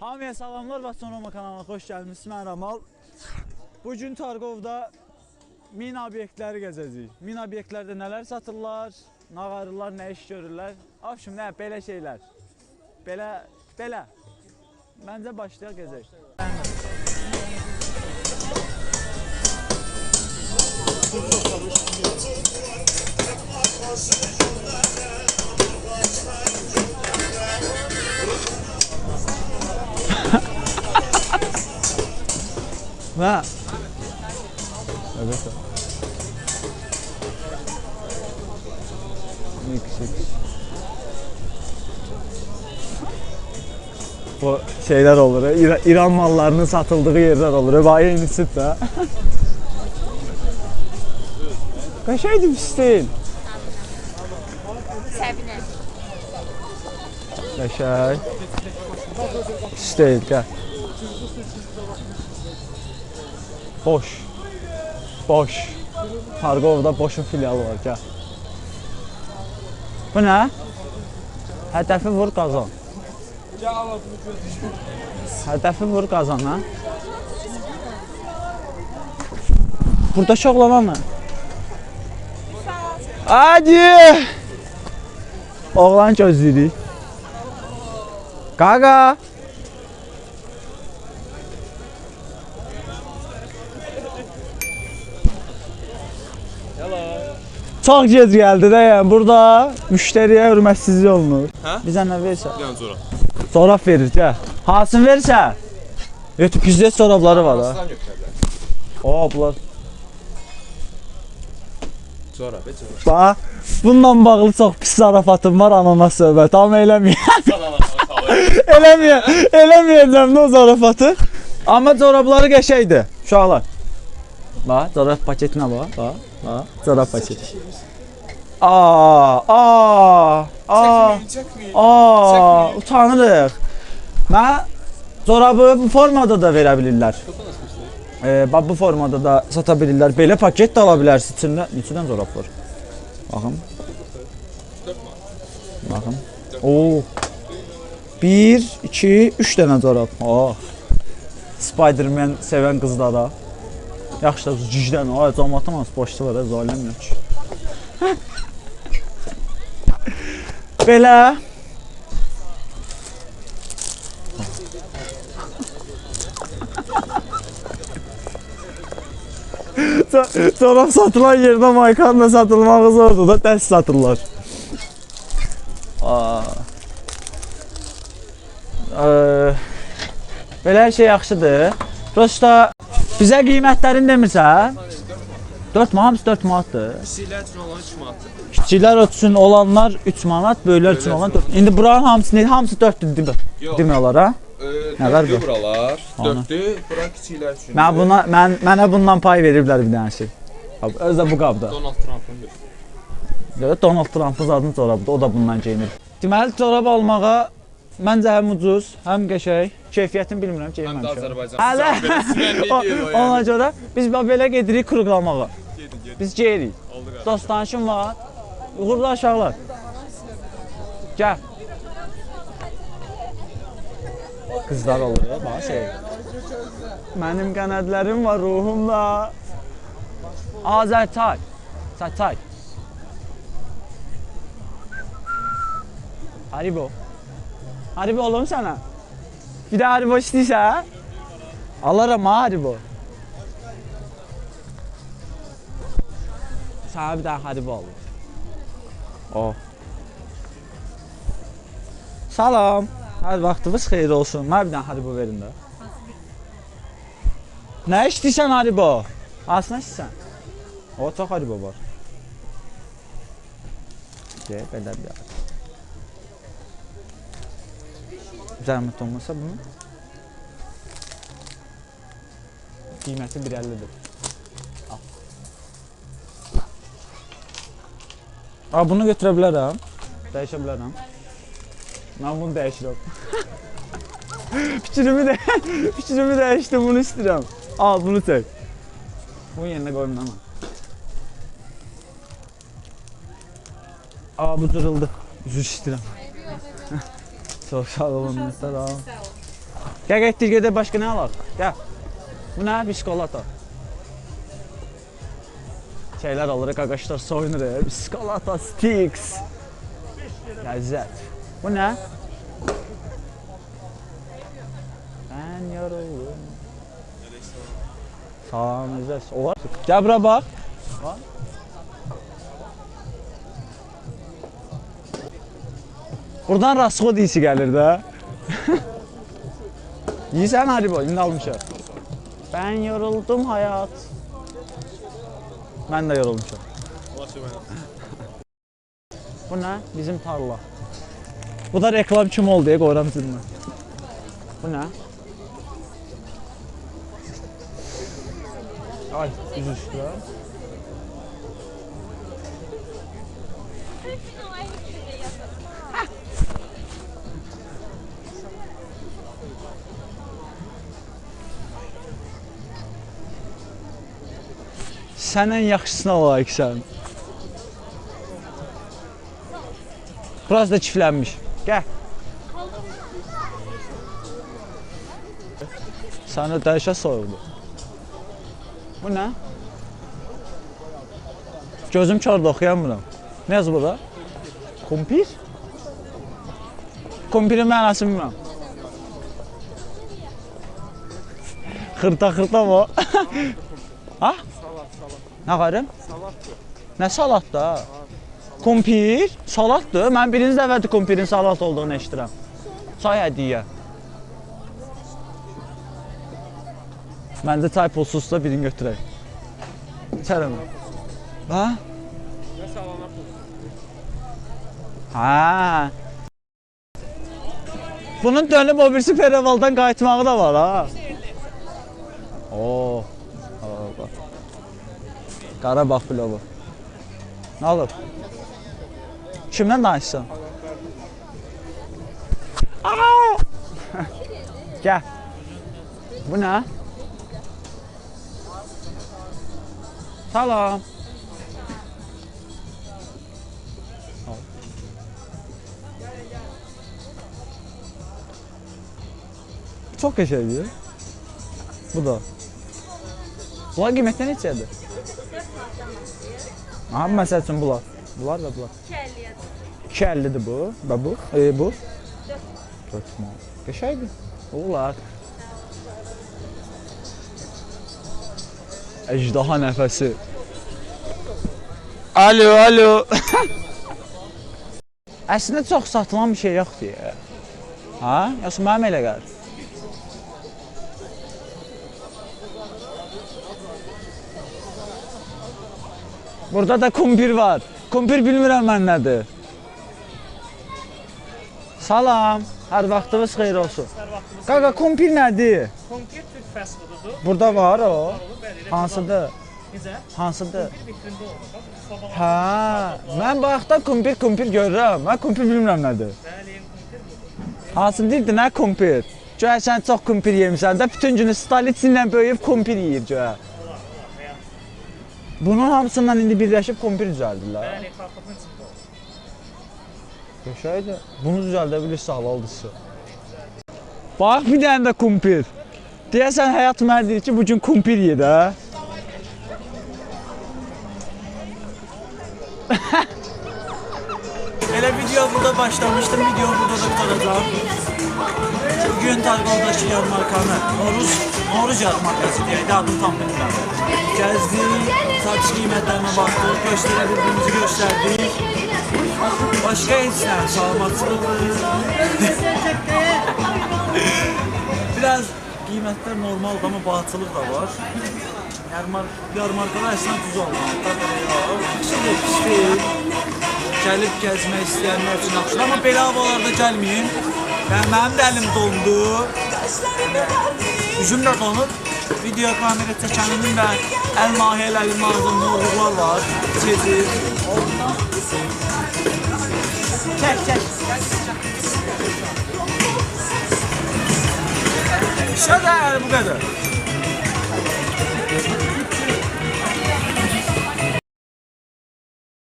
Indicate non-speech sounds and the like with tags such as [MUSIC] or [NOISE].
Hamıya salamlar və Sonoma kanalına xoş gəlmisiniz. Mən Ramal. Bu Targovda min obyektləri gəzəcəyik. Min obyektlərdə nələr satırlar, nağarırlar, nə iş görürlər. Afşım, nə belə şeylər. Belə, belə. Məncə başlayaq gəzək. Və Evet. Milkshake. Bu şeyler olur. İran, İran mallarının satıldığı yerler olur. Vay yeni süt de. Kaşaydı pis değil. Səbinə. Pis değil gel. Boş. Boş. Targovda boşun filialı var gel. Bu ne? Hedefi vur kazan. Hedefi vur kazan ha. Burada şoklama mı? Hadi. Oğlan gözlüyü. Gaga. Çok gec geldi de yani burada müşteriye hürmetsizlik olunur. Ha? Bizə nə versə? Bir an sonra. Çorap verir gəl. Hansını versə? Yox, güzdə çorapları var ha. Aslan götürəcək. O, bunlar. Sonra, be sonra. Bax, bununla bağlı çox pis zarafatım var ananas söhbət. Amma eləməyəm. eləməyəm. Eləməyəcəm nə o zarafatı. Amma çorapları qəşəngdir. Uşaqlar. Bax, çorap paketinə bax. Bax, bax, çorap paketi. Aa, aa, aa. Çəkməyin. Aa, utanırıq. Mən corabı bu formada da verə bilirlər. Bax bu formada da sata bilirlər. Belə paket də ala bilərsiniz. İçində neçə dənə corab var? Baxın. Baxın. Oo. 1 2 3 dənə corab. Oh. Spider-Man sevən qızlara. Yaxşı da cücdən. Ay cəmaatım az boşdular, zaləm yox. Belə Sonra satılan yerdə maykanla satılmağı zordur da dəst satırlar. Aa. Eee, belə hər şey yaxşıdır. Prosta bizə qiymətlərini demirsən? 4 manat, hamısı 4 manatdır. Kiçiklər üçün olan 3 manatdır. Kiçiklər üçün olanlar 3 manat, böyüklər üçün olan 4. İndi buranın hamısı? Hamısı 4-dür demək. Yox. Demək olar ha? Nə var Dördü bu? buralar. Dördü bura kiçiklər üçün. Mən buna mən mənə bundan pay veriblər bir dənə şey. Abi, Özdə bu qabda. Donald Trump'ın bir. Donald Trump'ın zadını corabıdır. O da bundan geyinir. Deməli corab almağa məncə həm ucuz, həm qəşəng. Keyfiyyətini bilmirəm, Həm də geyinməmişəm. Azərbaycan. Hələ [LAUGHS] ona görə biz belə gedirik gedin. Biz geyirik. Qardaş. Dostanışım var. Uğurlu aşağılar. Gəl. Qızlar olur ya, bax şey. Mənim qənədlərim var ruhumda. Azərtay. Satay. Haribo. Haribo olur sənə? Bir də Haribo istəyirsən? Alaram ha Haribo. Sana bir tane Haribo aldım. O. Salam. Hər vaxtınız xeyir olsun. Mənə bir dənə Haribo verin də. Nə istəyirsən Haribo? Hansını istəyirsən? O çox Haribo var. Gəl, belə bir yer. Zəhmət olmasa bunu. Qiyməti 1.50-dir. Aa, bunu götürə bilərəm. Dəyişə bilərəm. Mən bunu dəyişirəm. fikrimi də fikrimi dəyişdim, bunu istəyirəm. Al, bunu çək. Bunun yerinə qoyum amma. Aa, bu cırıldı. Üzr istəyirəm. [LAUGHS] Çox sağ olun, minnətlər olun. Gəl getdik gedək başqa nə alaq? Gəl. Bu nə? Biskolata. Şeylər alırıq, qaqaşlar soyunuruq. Biskolata, sticks. Ləzzət. Bu nə? Ben yoruldum. Sağımıza olar. Gel bura bak. Bak. Buradan Rasko diyisi gəlir də. Yiyirsən [LAUGHS] Haribo, indi almışam. Ben yoruldum hayat. Ben de yorulmuşam. Bu ne? Bizim tarla. Bu da reklam kim oldu koyuram sizinle. Bu ne? Ay, üzü üstüne. Sən ən yaxşısına layiqsən. Biraz da çiftlənmiş. Gəl. Səni dəhşət soyuqdu. Bu nə? Gözüm karda oxuyamıram. Nə yazıb burada? Kumpir? Kumpirin mənasını bilmirəm. Xırta xırta mı? [LAUGHS] ha? Nə qarım? Salatdır. Nə salat da? Kumpir, salatdır. Mən birinci dəfədir kumpirin salat olduğunu eşidirəm. Çay hədiyyə. Məndə çay pulsuzsa birini götürək. İçərəm. Ha? Nə salana pul. Ha. Bunun dönüb o birisi Perevaldan qayıtmağı da var ha. Oo. Bak. Qarabağ pilovu. Nə alır? Kimdən danışsan? Aa! [LAUGHS] Gəl. Bu nə? Salam. Çok qəşəngdir. Bu da. Bunlar qiymətə neçədir? Aha, məsəl üçün bunlar. Bunlar və bunlar. 2.50-dir bu və bu. E, bu. 4 manat. Qəşəngdir. Olar. Əcdaha nəfəsi. Alo, alo. [LAUGHS] Əslində çox satılan bir şey yoxdur ya. Ha? Yoxsa mənim elə gəlir? Burada da kumpir var. Kumpir bilmirəm mən nədir. Salam. Hər vaxtınız xeyir olsun. Qaqa kumpir nədir? Konkret Türk fast foodudur. Burada var o. Hansıdır? Necə? Hansıdır? Hə, mən bayaqda kumpir kumpir görürəm. Mən kumpir bilmirəm nədir. Hansı deyirdi nə kumpir? Göyə sən çox kumpir yemisən də bütün günü stalitsinlə böyüyüb kumpir yeyir göyə. Bunun hamısından indi birləşib kumpir düzəldirlər. Bəli, olur. Qəşəngdir. Bunu düzəldə bilirsə halaldır. Bax bir dənə də kumpir. Deyəsən həyat mənə deyir ki, bu gün kumpir ye də. Elə video burada başlamışdım, video burada da qalacaq. Bugün Targovdakı yarmarkanı, Noruz, Noruz yarmarkası deyək də adını tam bilmirəm. Gəzdik, satış qiymətlərinə baxdıq, göstərə bildiyimizi göstərdik. Başqa heç nə, salamatçılıqdır. [LAUGHS] Biraz qiymətlər normaldır, amma bahatçılıq da var. Yarmar, yarmarkada əslən düz olmalıdır. Yaxşıdır, pis deyil. Gəlib gəzmək istəyənlər üçün yaxşıdır, amma havalarda gəlməyin. Mənim də əlim dondu. Üzüm də donub. Video kamera çəkənimin də əl mahiyələri mağazında uğurlar var. Çedir. Çək, çək. İşə bu qədər.